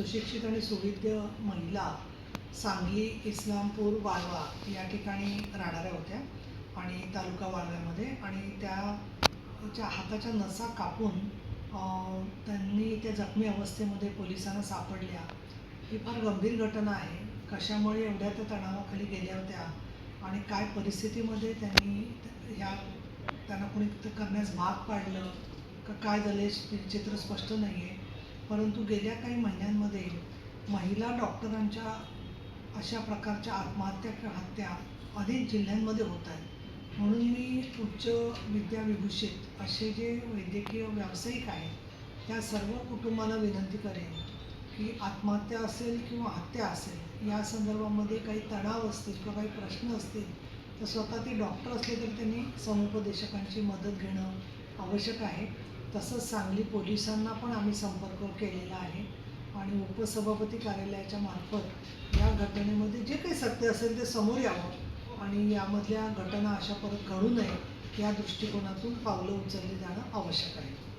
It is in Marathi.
सुशिक्षित आणि सुविद्य महिला सांगली इस्लामपूर वाळवा या ठिकाणी राहणाऱ्या होत्या आणि तालुका वाळव्यामध्ये. आणि त्याच्या हाताच्या नसा कापून त्यांनी त्या जखमी अवस्थेमध्ये पोलिसांना सापडल्या. ही फार गंभीर घटना आहे. कशामुळे एवढ्या त्या तणावाखाली गेल्या होत्या आणि काय परिस्थितीमध्ये त्यांनी ह्या त्यांना कोणी करण्यास भाग पाडलं? का काय झाले चित्र स्पष्ट नाही आहे परंतु गेल्या काही महिन्यांमध्ये महिला डॉक्टरांच्या अशा प्रकारच्या आत्महत्या किंवा हत्या अनेक जिल्ह्यांमध्ये होत आहेत. म्हणून मी उच्च विद्याविभूषित असे जे वैद्यकीय व्यावसायिक आहेत त्या सर्व कुटुंबाला विनंती करेन की आत्महत्या असेल किंवा हत्या असेल या संदर्भामध्ये काही तणाव असतील किंवा काही प्रश्न असतील तर स्वतः ते डॉक्टर असले तरी त्यांनी समुपदेशकांची मदत घेणं आवश्यक आहे. तसंच सांगली पोलिसांना पण आम्ही संपर्क केलेला आहे. आणि उपसभापती कार्यालयाच्या मार्फत या घटनेमध्ये जे काही सत्य असेल ते समोर यावं आणि यामधल्या घटना अशा परत घडू नये या दृष्टिकोनातून पावलं उचलली जाणं आवश्यक आहे.